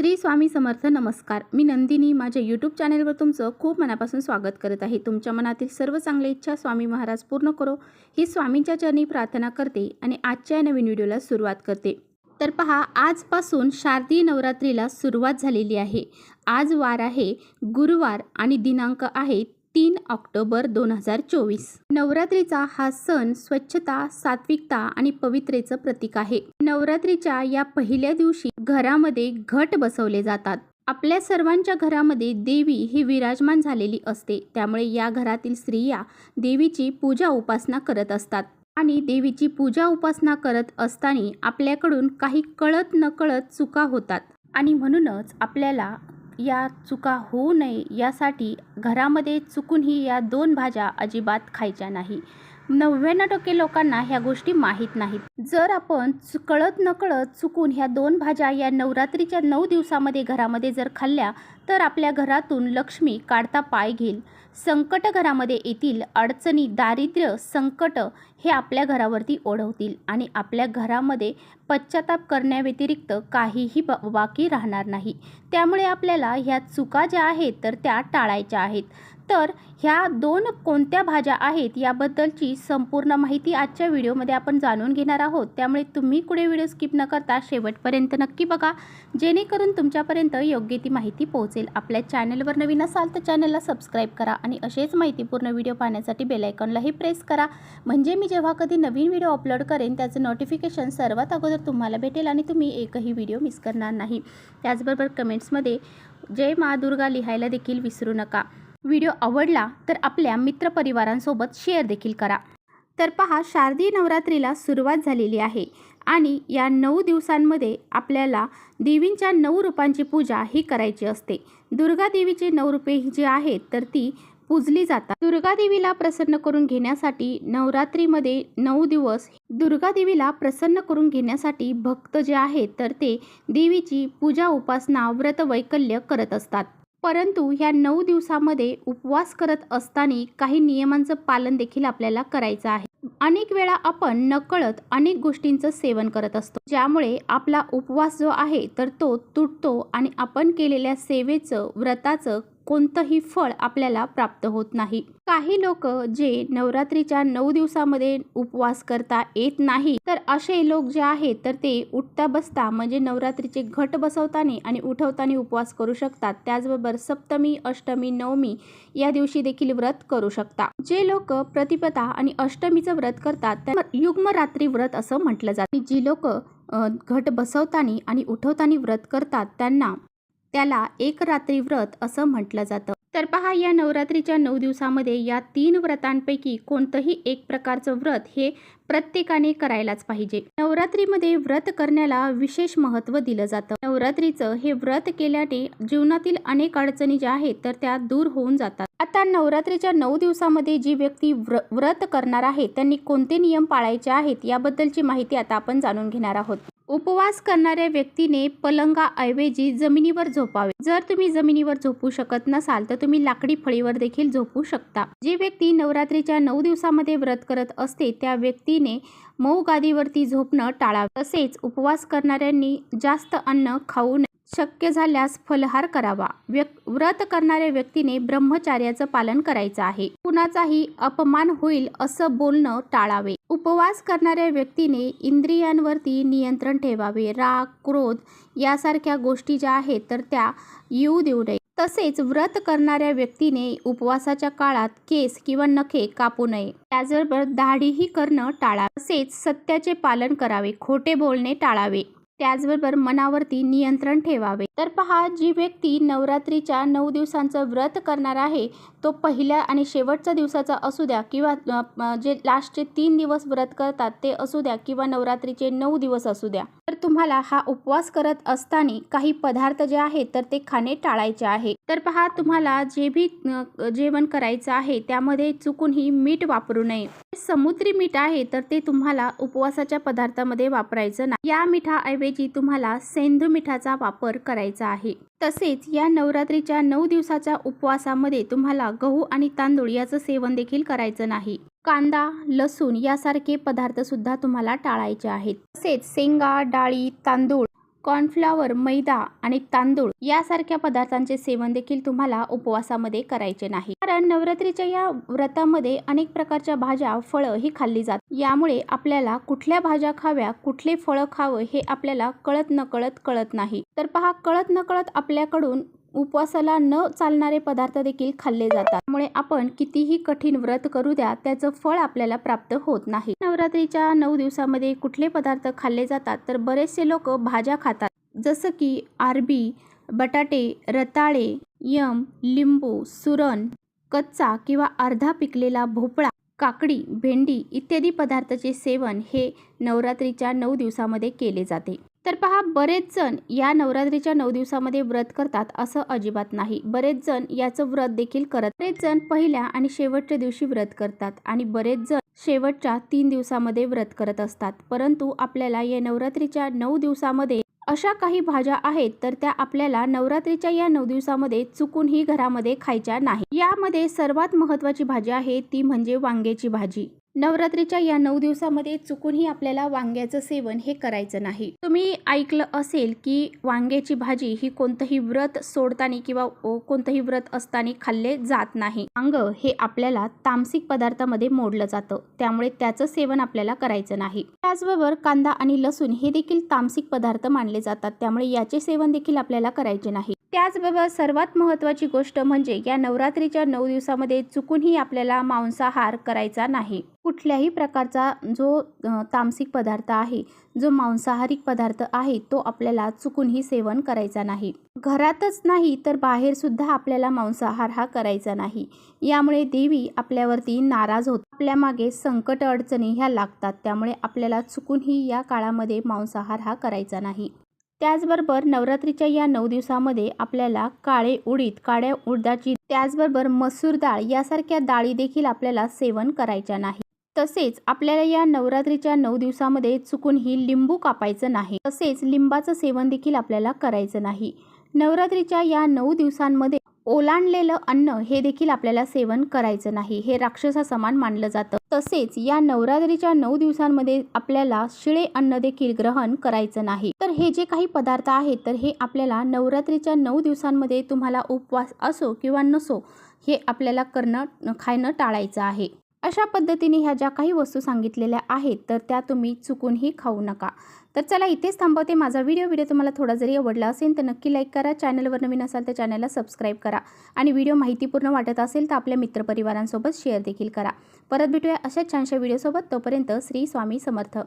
श्री स्वामी समर्थ नमस्कार. मी नंदिनी. माझ्या यूट्यूब चॅनेलवर तुमचं खूप मनापासून स्वागत करत आहे. तुमच्या मनातील सर्व चांगल्या इच्छा स्वामी महाराज पूर्ण करो. ही स्वामींच्या चरणी प्रार्थना करते आणि आजच्या या नवीन व्हिडिओला सुरुवात करते. तर पहा आजपासून शारदीय नवरात्रीला सुरुवात झालेली आहे. आज वार आहे गुरुवार आणि दिनांक आहे तीन ऑक्टोबर दोन हजार चोवीस. नवरात्रीचा हा सण स्वच्छता सात्विकता आणि पवित्रेचं प्रतीक आहे. नवरात्रीच्या या पहिल्या दिवशी घरामध्ये घट बसवले जातात. आपल्या सर्वांच्या घरामध्ये देवी ही विराजमान झालेली असते. त्यामुळे या घरातील स्त्रिया देवीची पूजा उपासना करत असतात. आणि देवीची पूजा उपासना करत असताना आपल्याकडून काही कळत नकळत चुका होतात. आणि म्हणूनच आपल्याला या चुका होऊ नये यासाठी घरामध्ये चुकूनही या दोन भाज्या अजिबात खायच्या नाही. नव्याण्णव टक्के लोकांना ह्या गोष्टी माहीत नाहीत. जर आपण कळत नकळत चुकून ह्या दोन भाज्या या नवरात्रीच्या नऊ दिवसामध्ये घरामध्ये जर खाल्ल्या तर आपल्या घरातून लक्ष्मी काढता पाय घेईल. संकट घरामध्ये येतील अडचणी दारिद्र्य संकट हे आपल्या घरावरती ओढवतील आणि आपल्या घरामध्ये पश्चाताप करण्याव्यतिरिक्त काहीही ब बाकी राहणार नाही. त्यामुळे आपल्याला ह्या चुका ज्या आहेत तर त्या टाळायच्या आहेत. तर ह्या दोन कोणत्या भाज्या आहेत याबद्दलची संपूर्ण माहिती आजच्या व्हिडिओमध्ये आपण जाणून घेणार आहोत. त्यामुळे तुम्ही कुठे व्हिडिओ स्किप न करता शेवटपर्यंत नक्की बघा. जेणेकरून तुमच्यापर्यंत योग्य ती माहिती पोहोचेल. आपल्या चॅनलवर नवीन असाल तर चॅनलला सबस्क्राईब करा आणि असेच माहितीपूर्ण व्हिडिओ पाहण्यासाठी बेलायकॉनलाही प्रेस करा. म्हणजे मी जेव्हा कधी नवीन व्हिडिओ अपलोड करेन त्याचं नोटिफिकेशन सर्वात अगोदर तुम्हाला भेटेल आणि तुम्ही एकही व्हिडिओ मिस करणार नाही. त्याचबरोबर कमेंट्समध्ये जय मा दुर्गा लिहायला देखील विसरू नका. व्हिडिओ आवडला तर आपल्या मित्रपरिवारांसोबत शेअर देखील करा. तर पहा शारदीय नवरात्रीला सुरुवात झालेली आहे आणि या नऊ दिवसांमध्ये आपल्याला देवींच्या नऊ रूपांची पूजा ही करायची असते. दुर्गा देवीचे नऊ रूपे जी आहेत तर ती पूजली जातात. दुर्गा देवीला प्रसन्न करून घेण्यासाठी नवरात्रीमध्ये नऊ दिवस दुर्गा देवीला प्रसन्न करून घेण्यासाठी भक्त जे आहेत तर ते देवीची पूजा उपासना व्रत वैकल्य करत असतात. परंतु ह्या नऊ दिवसामध्ये उपवास करत असताना काही नियमांचं पालन देखील आपल्याला करायचं आहे. अनेक वेळा आपण नकळत अनेक गोष्टींचं सेवन करत असतो. ज्यामुळे आपला उपवास जो आहे तर तो तुटतो आणि आपण केलेल्या सेवेचं व्रताचं कोणतंही फळ आपल्याला प्राप्त होत नाही. काही लोक जे नवरात्रीच्या नऊ दिवसामध्ये उपवास करता येत नाही तर असे लोक जे आहेत तर ते उठता बसता म्हणजे नवरात्रीचे घट बसवताना आणि उठवताना उपवास करू शकतात. त्याचबरोबर सप्तमी अष्टमी नवमी या दिवशी देखील व्रत करू शकता. जे लोक प्रतिपदा आणि अष्टमीचं व्रत करतात त्यांना युग्म रात्री व्रत असं म्हटलं जातं. जी लोक घट बसवताना आणि उठवताना व्रत करतात त्यांना त्याला एक रात्री व्रत असं म्हटलं जातं. तर पहा या नवरात्रीच्या नऊ दिवसामध्ये या तीन व्रतांपैकी कोणतंही एक प्रकारचं व्रत हे प्रत्येकाने करायलाच पाहिजे. नवरात्रीमध्ये व्रत करण्याला विशेष महत्त्व दिलं जातं. नवरात्रीचं हे व्रत केल्याने जीवनातील अनेक अडचणी ज्या आहेत तर त्या दूर होऊन जातात. आता नवरात्रीच्या नऊ दिवसामध्ये जी व्यक्ती व्र व्रत करणार आहे त्यांनी कोणते नियम पाळायचे आहेत याबद्दलची माहिती आता आपण जाणून घेणार आहोत. उपवास करणाऱ्या व्यक्तीने पलंगाऐवजी जमिनीवर झोपावे. जर तुम्ही जमिनीवर झोपू शकत नसाल तर तुम्ही लाकडी फळीवर देखील झोपू शकता. जी व्यक्ती नवरात्रीच्या नऊ दिवसामध्ये व्रत करत असते त्या व्यक्तीने मऊ गादीवरती झोपणं टाळावे. तसेच उपवास करणाऱ्यांनी जास्त अन्न खाऊ नये. शक्य झाल्यास फलहार करावा. व्यक् व्रत करणाऱ्या व्यक्तीने ब्रह्मचार्याचं पालन करायचं आहे. कुणाचाही अपमान होईल असं बोलणं टाळावे. उपवास करणाऱ्या व्यक्तीने इंद्रियांवरती नियंत्रण ठेवावे. राग क्रोध यासारख्या गोष्टी ज्या आहेत तर त्या येऊ देऊ नये. तसेच व्रत करणाऱ्या व्यक्तीने उपवासाच्या काळात केस किंवा नखे कापू नये. त्याचबरोबर दाढीही करणं टाळा. तसेच सत्याचे पालन करावे खोटे बोलणे टाळावे. त्याचबरोबर मनावरती नियंत्रण ठेवावे. तर पहा जी व्यक्ती नवरात्रीच्या नऊ दिवसांचं व्रत करणार आहे तो पहिल्या आणि शेवटच्या दिवसाचा असू द्या किंवा जे लास्टचे तीन दिवस व्रत करतात ते असू द्या किंवा नवरात्रीचे नऊ दिवस असू द्या. तर तुम्हाला हा उपवास करत असताना काही पदार्थ जे आहेत तर ते खाणे टाळायचे आहे. तर पहा तुम्हाला जे बी जेवण करायचं आहे त्यामध्ये चुकूनही मीठ वापरू नये. समुद्री मीठ आहे तर ते तुम्हाला उपवासाच्या पदार्थामध्ये वापरायचं नाही. या मिठाऐवजी तुम्हाला सेंधू मिठाचा वापर करायचा आहे. तसेच या नवरात्रीच्या नऊ दिवसाच्या उपवासामध्ये तुम्हाला गहू आणि तांदूळ याचं सेवन देखील करायचं नाही. कांदा लसूण यासारखे पदार्थ सुद्धा तुम्हाला टाळायचे आहेत. तसेच शेंगा डाळी तांदूळ कॉर्नफ्लॉवर मैदा आणि तांदूळ यासारख्या पदार्थांचे सेवन देखील तुम्हाला उपवासामध्ये करायचे नाही. कारण नवरात्रीच्या या व्रतामध्ये अनेक प्रकारच्या भाज्या फळं ही खाल्ली जातात. यामुळे आपल्याला कुठल्या भाज्या खाव्या कुठले फळं खावं हे आपल्याला कळत नकळत कळत नाही. तर पहा कळत नकळत आपल्याकडून उपवासाला न चालणारे पदार्थ देखील खाल्ले जातात. त्यामुळे आपण कितीही कठीण व्रत करू द्या त्याचं फळ आपल्याला प्राप्त होत नाही. नवरात्रीच्या नऊ दिवसामध्ये कुठले पदार्थ खाल्ले जातात तर बरेचसे लोक भाज्या खातात. जसं की आरबी बटाटे रताळे यम लिंबू सुरण कच्चा किंवा अर्धा पिकलेला भोपळा काकडी भेंडी इत्यादी पदार्थाचे सेवन हे नवरात्रीच्या नऊ दिवसामध्ये केले जाते. तर पहा बरेच जण या नवरात्रीच्या नऊ दिवसामध्ये व्रत करतात असं अजिबात नाही. बरेच जण याचं व्रत देखील करत बरेच जण पहिल्या आणि शेवटच्या दिवशी व्रत करतात आणि बरेच जण शेवटच्या तीन दिवसामध्ये व्रत करत असतात. परंतु आपल्याला या नवरात्रीच्या नऊ दिवसामध्ये अशा काही भाज्या आहेत तर त्या आपल्याला नवरात्रीच्या या नऊ दिवसामध्ये चुकूनही घरामध्ये खायच्या नाही. यामध्ये सर्वात महत्त्वाची भाजी आहे ती म्हणजे वांग्याची भाजी. नवरात्रीच्या या नऊ दिवसामध्ये चुकूनही आपल्याला वांग्याचं सेवन हे करायचं नाही. तुम्ही ऐकलं असेल की वांग्याची भाजी ही कोणतंही व्रत सोडताना किंवा ओ- कोणतंही व्रत असताना खाल्ले जात नाही. वांग हे आपल्याला तामसिक पदार्थामध्ये मोडलं जातं. त्यामुळे त्याचं सेवन आपल्याला करायचं नाही. त्याचबरोबर कांदा आणि लसूण हे देखील तामसिक पदार्थ मानले जातात. त्यामुळे याचे सेवन देखील आपल्याला करायचे नाही. त्याचबरोबर सर्वात महत्त्वाची गोष्ट म्हणजे या नवरात्रीच्या नऊ दिवसामध्ये चुकूनही आपल्याला मांसाहार करायचा नाही. कुठल्याही प्रकारचा जो तामसिक पदार्थ आहे जो मांसाहारिक पदार्थ आहे तो आपल्याला चुकूनही सेवन करायचा नाही. घरातच नाही तर बाहेर सुद्धा आपल्याला मांसाहार हा करायचा नाही. यामुळे देवी आपल्यावरती नाराज होत आपल्या मागे संकट अडचणी ह्या लागतात त्यामुळे आपल्याला चुकूनही या काळामध्ये मांसाहार हा करायचा नाही. त्याचबरोबर नवरात्रीच्या या नऊ दिवसामध्ये आपल्याला काळे उडीद काळ्या उडदाची त्याचबरोबर मसूर डाळ यासारख्या डाळी देखील आपल्याला सेवन करायच्या नाही. तसेच आपल्याला या नवरात्रीच्या नऊ दिवसामध्ये चुकूनही लिंबू कापायचं नाही. तसेच लिंबाचं सेवन देखील आपल्याला करायचं नाही. नवरात्रीच्या या नऊ दिवसांमध्ये ओलांडलेलं अन्न हे देखील आपल्याला सेवन करायचं नाही. हे राक्षसा समान मानलं जातं. तसेच या नवरात्रीच्या नऊ दिवसांमध्ये आपल्याला शिळे अन्न देखील ग्रहण करायचं नाही. तर हे जे काही पदार्थ आहेत तर हे आपल्याला नवरात्रीच्या नऊ दिवसांमध्ये तुम्हाला उपवास असो किंवा नसो हे आपल्याला करणं खाणं टाळायचं आहे. अशा पद्धतीने ह्या ज्या काही वस्तू सांगितलेल्या आहेत तर त्या तुम्ही चुकूनही खाऊ नका. तर चला इथेच थांबवते. माझा व्हिडिओ व्हिडिओ तुम्हाला थोडा जरी आवडला असेल तर नक्की लाईक करा. चॅनलवर नवीन असाल तर चॅनलला सबस्क्राईब करा. आणि व्हिडिओ माहितीपूर्ण वाटत असेल तर आपल्या मित्रपरिवारांसोबत शेअर देखील करा. परत भेटूया अशाच छानशा व्हिडिओसोबत. तोपर्यंत श्री स्वामी समर्थ.